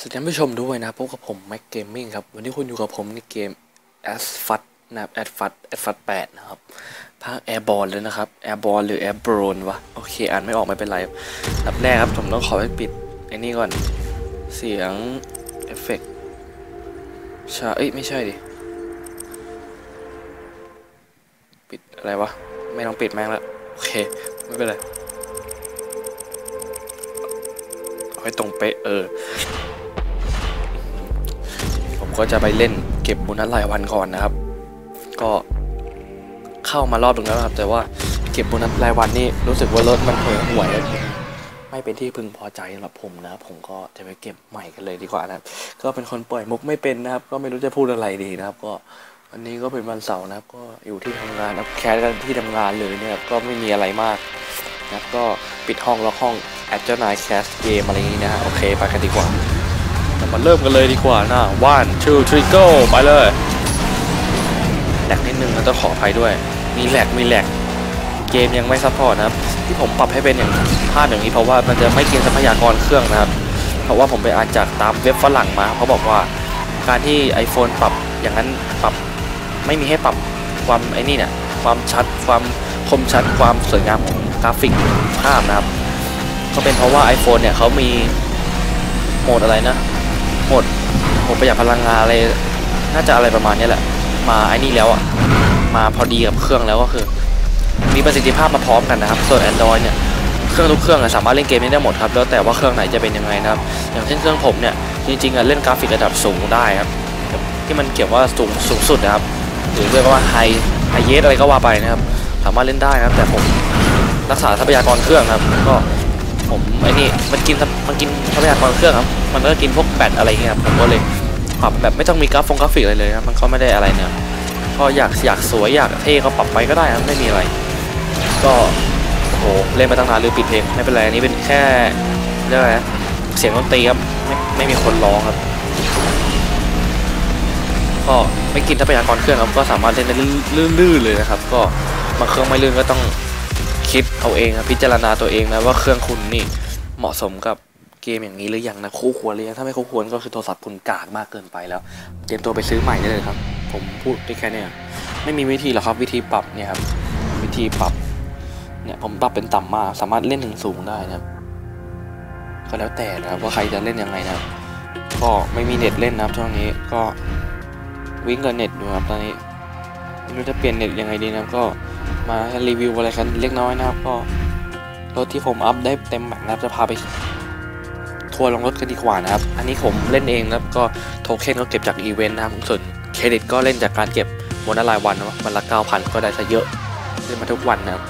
สวัสดีท่านผู้ชมด้วยนะครับพบกับผมแม็กเกมมิ่งครับ วันนี้คุณอยู่กับผมในเกม a s f a t นะครับ a s f a t a s f a t 8นะครับภาค Airborne เลยนะครับ Airborne หรือ Airborne วะ โอเค อ่านไม่ออกไม่เป็นไรครับแรกครับ ผมต้องขอไปปิดไอ้นี่ก่อน เสียง เอฟเฟกต์ใช่เอ้ย ไม่ใช่ดิ ปิดอะไรวะ ไม่ต้องปิดแม่งละโอเค ไม่เป็นไรเอาให้ตรงเป๊ะเออ ก็จะไปเล่นเก็บโบนัสรายวันก่อนนะครับ ก็เข้ามารอบหนึ่งแล้วครับ แต่ว่าเก็บโบนัสรายวันนี่รู้สึกว่ารถมันเผลอหวยแล้วไม่เป็นที่พึงพอใจสำหรับผมนะผมก็จะไปเก็บใหม่กันเลยดีกว่านะครับ ก็เป็นคนปล่อยมุกไม่เป็นนะครับ ก็ไม่รู้จะพูดอะไรดีนะครับ ก็วันนี้ก็เป็นวันเสาร์นะครับ ก็อยู่ที่ทำงานนะแคสกันที่ทำงานเลยเนี่ยครับก็ไม่มีอะไรมากนะก็ปิดห้องล็อกห้องแอดเจ้านายแคสเกมอะไรนี้นะโอเคไปกันดีกว่า มาเริ่มกันเลยดีกว่านะว่านชูทริโก้ไปเลยแหลกนิดนึงนะต้องขออภัยด้วย มีแหลกมีแหลกเกมยังไม่ซัพพอร์ตนะครับ ที่ผมปรับให้เป็นอย่างภาพอย่างนี้เพราะว่ามันจะไม่กินทรัพยากรเครื่องนะครับ เพราะว่าผมไปอ่านจากตามเว็บฝรั่งมาเขาบอกว่าการที่ iPhone ปรับอย่างนั้นปรับไม่มีให้ปรับความไอ้นี่เนี่ยความชัดความคมชัดความสวยงามของกราฟิกภาพนะครับ ก็เป็นเพราะว่า iPhone เนี่ยเขามีโหมดอะไรนะ หมดโหมดประหยัดพลังงานอะไร น่าจะอะไรประมาณนี้แหละ มาไอ้นี่แล้วอะ มาพอดีกับเครื่องแล้วก็คือ มีประสิทธิภาพมาพร้อมกันนะครับ ส่วน Android เนี่ย เครื่องทุกเครื่องอะสามารถเล่นเกมนี้ได้หมดครับ แล้วแต่ว่าเครื่องไหนจะเป็นยังไงนะครับ อย่างเช่นเครื่องผมเนี่ย จริงๆอะเล่นกราฟิกระดับสูงได้ครับ ที่มันเกี่ยวว่าสูงสูงสุดนะครับ หรือเรียกว่าไฮไฮเยสอะไรก็ว่าไปนะครับ สามารถเล่นได้นะครับ แต่ผมรักษาทรัพยากรเครื่องครับ ก็ผมไอ้นี่มันกินมันกินทรัพยากรเครื่องครับ มันก็กินพวกแบตอะไรเงี้ยครับผมก็เลยปรับแบบไม่ต้องมีกราฟฟงกราฟิกอะไรเลยครับมันก็ไม่ได้อะไรเนี่ยก็อยากอยากสวยอยากเท่ก็ปรับไปก็ได้ครับไม่มีอะไร ก็โอ้โหเล่นมาตั้งนานลืมปิดเพลงไม่เป็นไรอันนี้เป็นแค่เรียกว่าไงนะเสียงดนตรีครับไม่ไม่มีคนร้องครับก็ไม่กินทรัพยากรเครื่องครับก็สามารถเล่นได้ลื่นๆเลยนะครับ ก็บางเครื่องไม่ลื่นก็ต้องคิดเอาเองครับพิจารณาตัวเองนะว่าเครื่องคุณนี่เหมาะสมกับ เกมอย่างนี้หรือยังนะคู่ควรหรือยังถ้าไม่คู่ควรก็คือโทรศัพท์คุณกากมากเกินไปแล้วเตรียมตัวไปซื้อใหม่ได้เลยครับ ผมพูดได้แค่เนี้ยไม่มีวิธีหรอกครับวิธีปรับเนี่ยครับวิธีปรับเนี่ยผมปรับเป็นต่ำมาก สามารถเล่นถึงสูงได้นะครับก็แล้วแต่นะครับว่าใครจะเล่นยังไงนะครับก็ไม่มีเน็ตเล่นนะครับช่วงนี้ก็วิ่งกับเน็ตอยู่ครับตอนนี้ไม่รู้จะเปลี่ยนเน็ตยังไงดีนะก็มารีวิวอะไรกันเล็กน้อยนะครับก็รถที่ผมอัพได้เต็มแม็กนะครับจะพาไป ทัวร์ลงรถกันดีกว่านะครับ อันนี้ผมเล่นเองนะครับก็โทเค็นก็เก็บจากอีเวนต์นะครับส่วนเครดิตก็เล่นจากการเก็บโมนารายวันนะวันละ9,000 ก็ได้ซะเยอะเล่นมาทุกวันนะครับ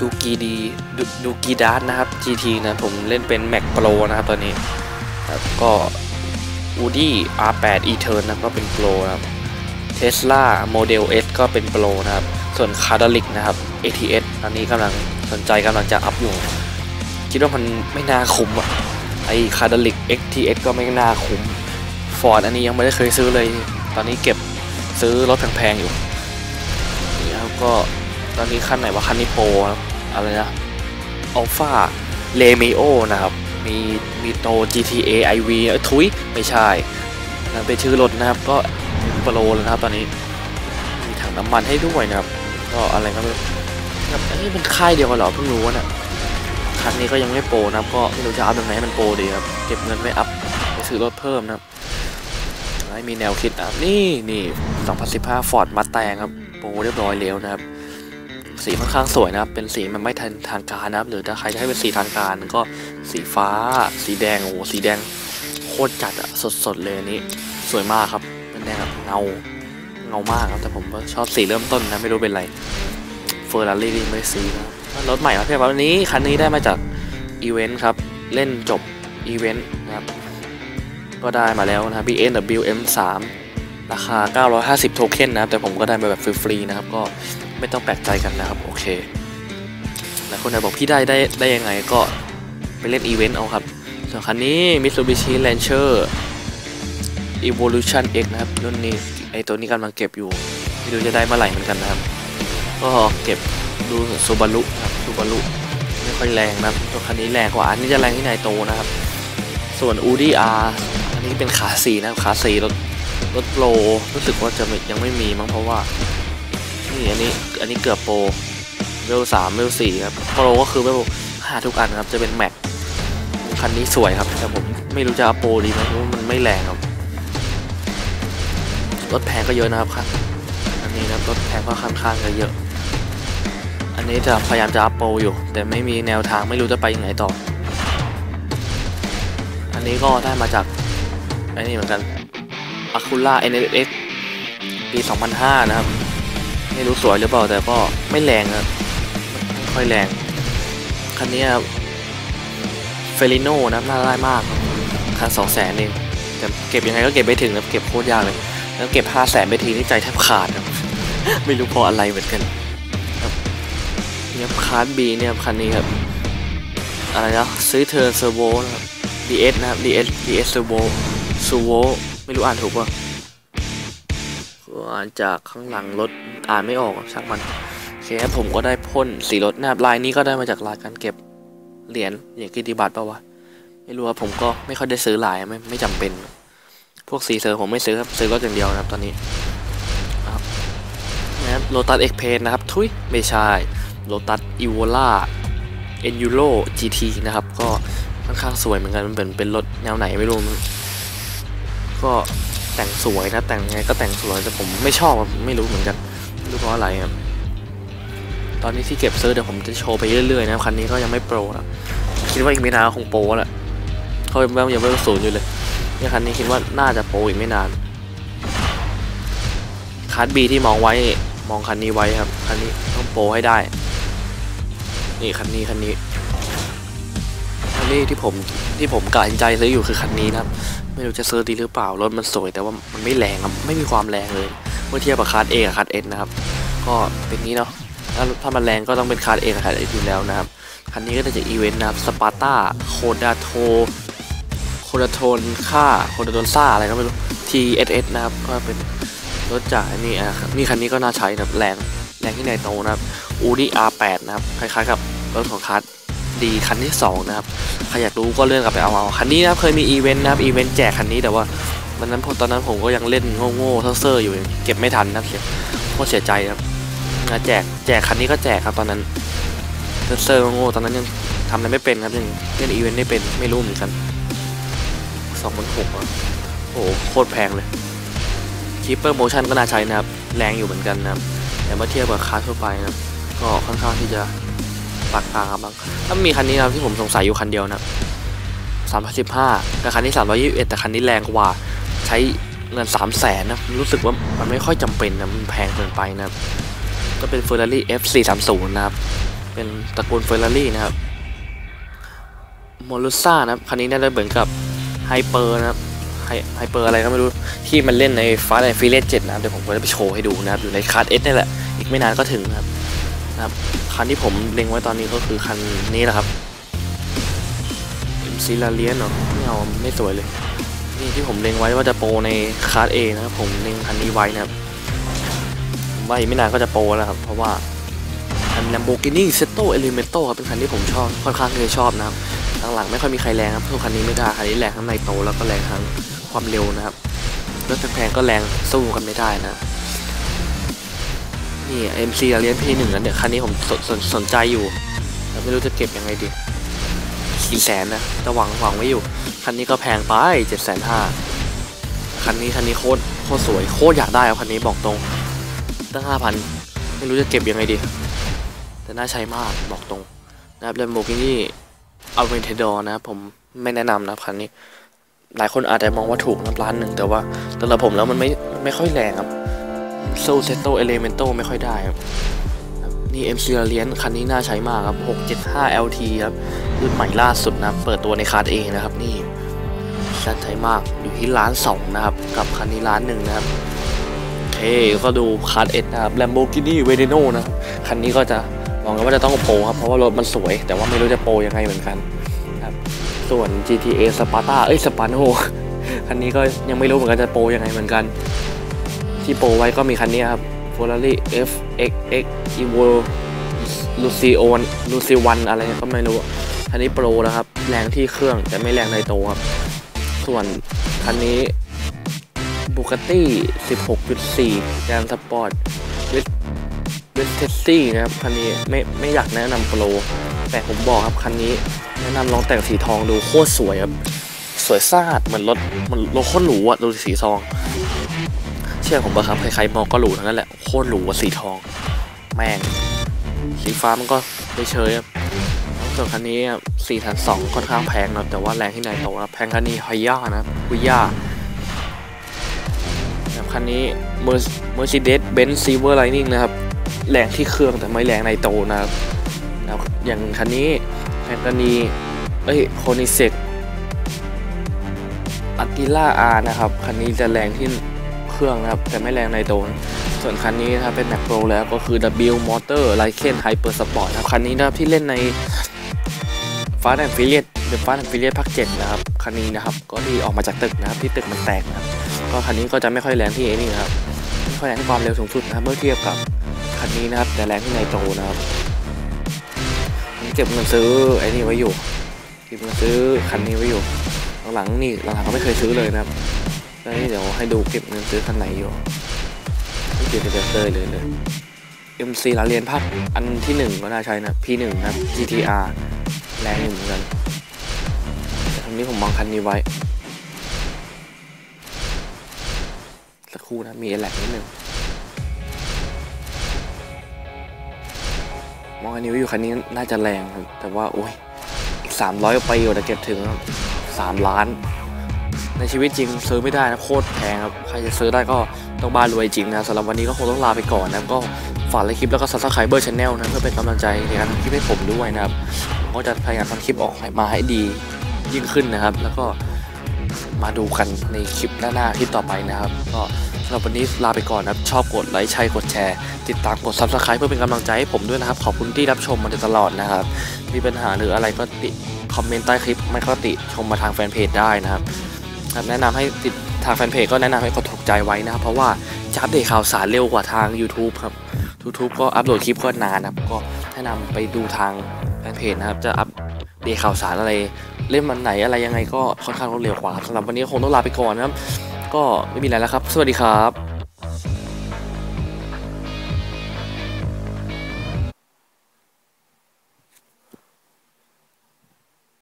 ดูกีดีดูกีดาร์นะครับ GT นะผมเล่นเป็น Mac Pro นะครับตอนนี้ครับก็ Woody R8 E-Turn นะก็เป็น Pro นะครับ Tesla Model S ก็เป็น Pro นะครับ ส่วน c a r d a l i c นะครับ ATS ตอนนี้กำลังสนใจกำลังจะอัพอยู่ คิดว่ามันไม่น่าคุ้มอะ ไอ้ c a r d a l i c XTS ก็ไม่น่าคุ้ม Ford อันนี้ยังไม่ได้เคยซื้อเลย ตอนนี้เก็บซื้อรถแพงๆอยู่นี่ครับก็ตอนนี้คันไหนว่าคันนี้โปรอะไรนะอัลฟาเลมิโอนะครับ มีมีโต GTA iV เอ้ยทุยไม่ใช่นั่นเป็นชื่อรถนะครับ ก็โปรแล้วนะครับตอนนี้ มีถังน้ำมันให้ด้วยนะครับ ก็อะไรก็ไม่รู้ครับอันนี้เป็นค่ายเดียวกันเหรอเพิ่งรู้นะ คันนี้ก็ยังไม่โปรนะครับ ก็ไม่รู้จะอัพยังไงให้มันโปรดีครับ เก็บเงินไว้อัพไปซื้อรถเพิ่มนะครับไม่มีแนวคิดนะครับ นี่นี่2015 Ford Mustang ครับ โปรเรียบร้อยแล้วนะครับ สีค่อนข้างสวยนะครับ เป็นสีมันไม่ทันทางการนะครับ หรือถ้าใครจะให้เป็นสีทางการก็สีฟ้า สีแดง โอ้โห สีแดงโคตรจัดอะสดๆเลยอันนี้ สวยมากครับ เป็นแดงแบบเงาเงามากครับ แต่ผมก็ชอบสีเริ่มต้นนะ ไม่รู้เป็นไรเฟอร์รารี่ไม่ซื้อนะ รถใหม่มาเพียบวันนี้คันนี้ได้มาจากอีเวนต์ครับ เล่นจบอีเวนต์นะครับ ก็ได้มาแล้วนะครับ BMW M3 ราคา 950 โทเค็นนะครับ แต่ผมก็ได้มาแบบฟรีๆนะครับ ก็ไม่ต้องแปลกใจกันนะครับ โอเค หลายคนอาจบอกพี่ได้ได้ได้ยังไงก็ไปเล่นอีเวนต์เอาครับ ส่วนคันนี้ Mitsubishi Lancer Evolution X นะครับรุ่นนี้ไอตัวนี้กำลังเก็บอยู่ไม่รู้จะได้เมื่อไหร่เหมือนกันนะครับ ก็เก็บ ดูโซบารุครับโซบารุไม่ค่อยแรงนะตัวคันนี้แรงกว่า อันนี้จะแรงที่ไหนโตนะครับ ส่วน Audi R อันนี้เป็นขาสีนะครับขาสีรถรถโปรรู้สึกว่าจะยังไม่มีมั้งเพราะว่านี่อันนี้อันนี้เกือบโปรเวลสามเวลสี่ครับโปรก็คือเวลห้าทุกอันครับจะเป็นแม็กคันนี้สวยครับแต่ผมไม่รู้จะเอาโปรดีไหมเพราะมันไม่แรงครับรถแพงก็เยอะนะครับครับอันนี้นะรถแพงก็ค่อนข้างจะเยอะ อันนี้จะพยายามจะอัพโปรอยู่ แต่ไม่มีแนวทางไม่รู้จะไปยังไงต่อ อันนี้ก็ได้มาจากไอ้นี่เหมือนกัน a c u l a NSX ปี 2005 นะครับ ไม่รู้สวยหรือเปล่าแต่ก็ไม่แรงครับไม่ค่อยแรง คันนี้เฟลิโนนะน่าได้มาก คันสองแสนเองแต่เก็บยังไงก็เก็บไม่ถึงนะเก็บโคตรยากเลย แล้วเก็บห้าแสนไปทีนี่ใจแทบขาดครับไม่รู้เพราะอะไรเหมือนกัน เนี่ยคาร์ดบีเนี่ยคันนี้ครับ อะไรนะซื้อเทอร์เซอร์โวนะครับ DS นะครับ DS DS Servo Servo ไม่รู้อ่านถูกป่ะก็อ่านจากข้างหลังรถอ่านไม่ออกช่างมันโอเคครับผมก็ได้พ่นสีรถนะครับลายนี้ก็ได้มาจากลายการเก็บเหรียญอย่างกิติบัตรป่าวะไม่รู้ว่าผมก็ไม่ค่อยได้ซื้อลายไม่ไม่จำเป็น พวกสีเซอร์ผมไม่ซื้อครับซื้อรถอย่างเดียวนะครับตอนนี้นะครับโลตัสเอ็กเพนนะครับ ทุยไม่ใช่ โลตัสอีโวล่าเอ็นยูโร GT นะครับ ก็ค่อนข้างสวยเหมือนกันมันเป็นเป็นรถแนวไหนไม่รู้ก็แต่งสวยนะแต่งไงก็แต่งสวยแต่ผมไม่ชอบอะไม่รู้เหมือนกันรู้เพราะอะไรครับตอนนี้ที่เก็บซื้อเดี๋ยวผมจะโชว์ไปเรื่อยๆนะคันนี้ก็ยังไม่โปรนะคิดว่าอีกไม่นานคงโปรแหละเขายังยังไม่ศูนย์อยู่เลยเนี่ยคันนี้คิดว่าน่าจะโปรอีกไม่นานคันบีที่มองไว้มองคันนี้ไว้ครับคันนี้ต้องโปรให้ได้ นี่คันนี้คันนี้คันนี้ที่ผมที่ผมกะใจซื้ออยู่คือคันนี้นะครับ ไม่รู้จะซื้อดีหรือเปล่ารถมันสวยแต่ว่ามันไม่แรงครับไม่มีความแรงเลยเมื่อเทียบกับคาร์ดเอกับคาร์ดเอนะครับ ก็เป็นนี้เนาะถ้าถ้ามันแรงก็ต้องเป็นคาร์ดเอกับคาร์ดเออยู่แล้วนะครับคันนี้ก็จะอีเวนต์นะครับสปาร์ต้าโคดาโทโคดาโทนค่าโคดาโทนซ่าอะไรก็ไม่รู้ TSS นะครับก็เป็นรถจากนี่อะนี่คันนี้ก็น่าใช้นะครับแรงแรงที่ไหนโตนะครับ Audi R8 นะครับ คล้ายๆกับรถของคาร์ดดีคันที่ 2 นะครับ ใครอยากรู้ก็เลื่อนกลับไปเอาเอาคันนี้นะครับเคยมีอีเวนต์นะครับอีเวนต์แจกคันนี้แต่ว่าวันนั้นผมตอนนั้นผมก็ยังเล่นโง่ๆเซ่อๆอยู่เก็บไม่ทันนะครับเสียโคตรเสียใจครับนะแจกแจกคันนี้ก็แจกครับตอนนั้นเซ่อๆโง่ๆตอนนั้นยังทำอะไรไม่เป็นครับยังเล่นอีเวนต์ไม่เป็นไม่รู้เหมือนกันสองพันหกอะโอ้โหโคตรแพงเลยคีเปอร์โมชั่นก็น่าใช้นะครับ แรงอยู่เหมือนกันนะครับแต่เมื่อเทียบกับคาร์ทั่วไปนะครับ ก็ค่อนข้างที่จะปากกลางครับบางถ้ามีคันนี้นะครับที่ผมสงสัยอยู่คันเดียวนะครับสามพันสิบห้าแต่คันนี้สามร้อยยี่สิบเอ็ดแต่คันนี้แรงกว่าใช้เงินสามแสนนะรู้สึกว่ามันไม่ค่อยจำเป็นนะมันแพงเกินไปนะก็เป็น Ferrari F430 นะครับ เป็นตระกูล Ferrari นะครับโมลูซ่านะครับ คันนี้น่าจะเหมือนกับไฮเปอร์นะครับไฮไฮเปอร์อะไรก็ไม่รู้ ที่มันเล่นใน Fast and Furious 7นะครับ เดี๋ยวผมก็จะไปโชว์ให้ดูนะครับ อยู่ในคาร์ดเอสนี่แหละ อีกไม่นานก็ถึงนะครับ นะครับ คันที่ผมเล็งไว้ตอนนี้ก็คือคันนี้แหละครับ MC ลาเลียนเนาะไม่เอาไม่สวยเลย นี่ที่ผมเล็งไว้ว่าจะโปรในคาร์ดเอนะครับผมเล็งคันนี้ไว้นะครับผมว่าอีกไม่นานก็จะโปรแล้วครับ เพราะว่าคัน Lamborghini Seto Elemento ครับเป็นคันที่ผมชอบค่อนข้างที่จะชอบนะครับหลังๆไม่ค่อยมีใครแรงครับสู้คันนี้ไม่ได้คันนี้แรงทั้งในโตแล้วก็แรงทั้งความเร็วนะครับรถแพงๆก็แรงสู้กันไม่ได้นะ นี่ MC เรียน P1 นั่นเนี่ยคันนี้ผมสนสนสนใจอยู่แต่ไม่รู้จะเก็บยังไงดีสี่แสนนะแต่หวังหวังไว้อยู่ คันนี้ก็แพงไปเจ็ดแสนห้าคันนี้คันนี้โคตรโคตรสวยโคตรอยากได้ครับคันนี้บอกตรงตั้งห้าพันไม่รู้จะเก็บยังไงดี แต่น่าใช้มากบอกตรงนะครับ Lamborghini Aventador นะผมไม่แนะนำนะครับคันนี้ หลายคนอาจจะมองว่าถูกนะร้านหนึ่งแต่ว่าสำหรับผมแล้วมันไม่ไม่ค่อยแรงครับ โซเซโตเอเลเมนโตไม่ค่อยได้ครับครับ นี่ MC เลียนคันนี้น่าใช้มากครับ 675 LT ครับ รุ่นใหม่ล่าสุดนะ เปิดตัวในคาร์ดเองนะครับ นี่ชัดใช้มาก อยู่ที่ล้านสองนะครับ กับคันนี้ล้านหนึ่งนะครับโอเคก็ดูคาร์ดเอ็ดนะครับ Lamborghini Veneno นะครับคันนี้ก็จะมองกันว่าจะต้องโปรครับ เพราะว่ารถมันสวย แต่ว่าไม่รู้จะโปรยังไงเหมือนกันครับ ส่วน GTA Sparta เอ้ย Spano คันนี้ก็ยังไม่รู้เหมือนกันจะโปรยังไงเหมือนกัน ที่โปรไว้ก็มีคันนี้ครับ Ferrari FXX Evo Lucion Lucian อะไรก็ไม่รู้คันนี้โปรแล้วครับ แรงที่เครื่องแต่ไม่แรงในโตครับ ส่วนคันนี้บูก a ตี้ 16.4 แกนสปอร์ตเวสเวสเทสซี่นะครับ คันนี้ไม่ไม่อยากแนะนำโปร แต่ผมบอกครับ คันนี้แนะนำลองแต่งสีทองดูโคตรสวยครับ สวยสะอาดเหมือนรถเหมันรถโคตรหรูอะดูสีทอง เชื่อผมป่ะครับใครๆมองก็หรูทั้งนั้นแหละโคตรหรูสีทอง แม่ง สีฟ้ามันก็เฉยครับส่วนคันนี้4 2 0 0ค่อนข้างแพงนะแต่ว่าแรงที่ไหนโตนะแพงคันนี้ฮอย่านะฮย่าแบบคันนี้ Mercedes Benz Silver Lining นะครับแรงที่เครื่องแต่ไม่แรงในโตนะครับแล้วอย่างคันนี้แพงคันนี้เอ้ยโคนิเซกอัติล่าอาร์นะครับคันนี้จะแรงที่ เครื่องนะครับ แต่ไม่แรงในโตนส่วนคันนี้นะครับเป็นแม็กโปรแล้วก็คือ W Motor Lycan Hyper Sport นะครับคันนี้นะครับที่เล่นใน Fast and Furious The Fast and Furious ภาค7นะครับ คันนี้นะครับก็ที่ออกมาจากตึกนะครับที่ตึกมันแตกนะครับ ก็คันนี้ก็จะไม่ค่อยแรงที่ไอ้นี่นะครับไม่ค่อยแรงที่ความเร็วสูงสุดนะครับเมื่อเทียบกับคันนี้นะครับ แต่แรงที่ไนโตนะครับผมเก็บเงินซื้อไอ้นี่ไว้อยู่เก็บเงินซื้อคันนี้ไว้อยู่หลังๆนี่หลังๆก็ไม่เคยซื้อเลยนะครับ แล้วนี่เดี๋ยวให้ดูเก็บเงินซื้อคันไหนอยู่นี่เก็บเเลยเลยเลย MC ลาเรียนภาคอันที่หนึ่งก็น่าใช้นะ P1 นะ GTR แรงอยู่เหมือนกันแต่ทางนี้ผมมองคันนี้ไว้ สักครู่นะ มีแหลกนิดนึงมองคันนี้ไว้อยู่คันนี้น่าจะแรงครับ แต่ว่า โอ้ยอีกสามร้อยไปอยู่แต่เก็บถึงสามล้าน ในชีวิตจริงซื้อไม่ได้นะโคตรแพงครับใครจะซื้อได้ก็ต้องบ้านรวยจริงนะสำหรับวันนี้ก็คงต้องลาไปก่อนนะก็ฝากไลค์คลิปแล้วก็ subscribe channel นะเพื่อเป็นกำลังใจในการทำคลิปให้ผมด้วยนะครับผมก็จะพยายามทำคลิปออกมาให้ดียิ่งขึ้นนะครับ แล้วก็มาดูกันในคลิปหน้าๆที่ต่อไปนะครับ ก็สำหรับวันนี้ลาไปก่อนนะครับ ชอบกดไลค์ใช่กดแชร์ ติดตามกด subscribe เพื่อเป็นกำลังใจให้ผมด้วยนะครับ ขอบคุณที่รับชมมาตลอดนะครับ มีปัญหาหรืออะไรก็ติคอมเมนต์ใต้คลิปไม่ก็ติชมมาทางแฟนเพจได้นะครับครับ แนะนำให้ติดทางแฟนเพจก็แนะนำให้กดถูกใจไว้นะครับ เพราะว่าจะอัปเดตข่าวสารเร็วกว่าทาง YouTube ครับ YouTube ก็อัปโหลดคลิปก็นานนะครับก็แนะนำไปดูทางแฟนเพจนะครับ จะอัปเดตข่าวสารอะไร เล่นมันไหนอะไรยังไงก็ค่อนข้างรวดเร็วกว่าสำหรับวันนี้คงต้องลาไปก่อนนะครับ ก็ไม่มีอะไรแล้วครับ สวัสดีครับ